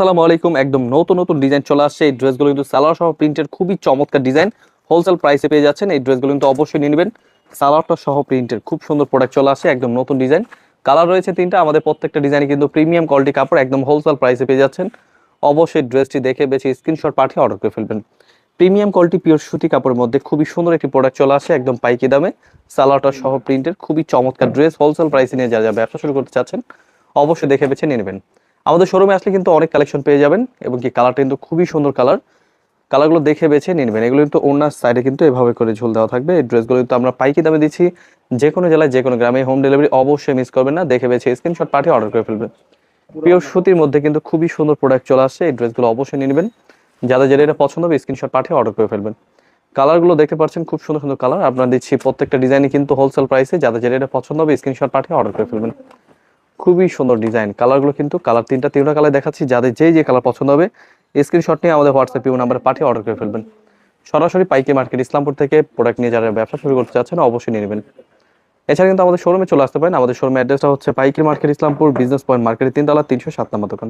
আসসালামু আলাইকুম। একদম নতুন নতুন ডিজাইন চলে আসছে। এই ড্রেসগুলো কিন্তু সালোয়ার সহ প্রিন্টের খুবই চমৎকার ডিজাইন। হোলসেল প্রাইসে পেয়ে যাচ্ছেন। এই ড্রেসগুলো কিন্তু অবশ্যই নিয়ে নেবেন। সালোয়ারটা সহ প্রিন্টের খুব সুন্দর প্রোডাক্ট চলে আসছে একদম নতুন ডিজাইন। কালার রয়েছে তিনটা। আমাদের প্রত্যেকটা ডিজাইনে কিন্তু প্রিমিয়াম কোয়ালিটি কাপড় একদম হোলসেল প্রাইসে পেয়ে যাচ্ছেন। অবশ্যই ড্রেসটি দেখে বেছে স্ক্রিনশট পাঠিয়ে অর্ডার করে ফেলবেন। প্রিমিয়াম কোয়ালিটি পিওর সুতি কাপড়ের মধ্যে খুবই সুন্দর একটি প্রোডাক্ট চলে আসে একদম পাইকি দামে। সালোয়ারটা সহ প্রিন্টের খুবই চমৎকার ড্রেস হোলসেল প্রাইসে নিয়ে যারা ব্যবসা শুরু করতে চাচ্ছেন, অবশ্যই দেখে বেছে নিয়ে নেবেন। আমাদের শোরুমে আসলে কিন্তু অনেক কালেকশন পেয়ে যাবেন এবং কি কালারটা কিন্তু খুবই সুন্দর কালার কালারগুলো দেখে বেছে নিয়ে নেবেন। এগুলো কিন্তু ওনার সাইডে কিন্তু এভাবে করে ঝুল দেওয়া থাকবে। এই ড্রেসগুলো কিন্তু আমরা পাইকি দামে দিচ্ছি। যে কোনো জেলায় যে কোনো গ্রামে হোম ডেলিভারি অবশ্যই মিস করবেন না। দেখে বেছে স্ক্রিনশট পাঠিয়ে অর্ডার করে ফেলবেন। পিওর সুতির মধ্যে কিন্তু খুবই সুন্দর প্রোডাক্ট চলে আসছে। এই ড্রেসগুলো অবশ্যই নিয়ে নেবেন। যাদের যেটা এটা পছন্দ হবে স্ক্রিনশট পাঠিয়ে অর্ডার করে ফেলবেন। কালারগুলো দেখতে পাচ্ছেন খুব সুন্দর সুন্দর কালার আপনারা দিচ্ছি প্রত্যেকটা ডিজাইনই কিন্তু হোলসেল প্রাইসে যাদের যেটা এটা পছন্দ হবে স্ক্রিনশট পাঠিয়ে অর্ডার করে ফেলবেন। খুবই সুন্দর ডিজাইন কালারগুলো কিন্তু কালার তিনটা তিনটা কালার দেখাচ্ছি। যাদের যে যে কালার পছন্দ হবে স্ক্রিনশট নিয়ে আমাদের হোয়াটসঅ্যাপ ইউ নাম্বারে পাঠিয়ে অর্ডার করে ফেলবেন। সরাসরি পাইকি মার্কেট, ইসলামপুর থেকে প্রোডাক্ট নিয়ে যারা ব্যবসা শুরু করতে চাচ্ছেন, অবশ্যই নিয়ে নেবেন। এছাড়া কিন্তু আমাদের শোরুমে চলে আসতে পারেন। আমাদের শোরুমের অ্যাড্রেসটা হচ্ছে পাইকি মার্কেট, ইসলামপুর বিজনেস পয়েন্ট মার্কেটের তিনতলা, তিনশো সাত নম্বর দোকান।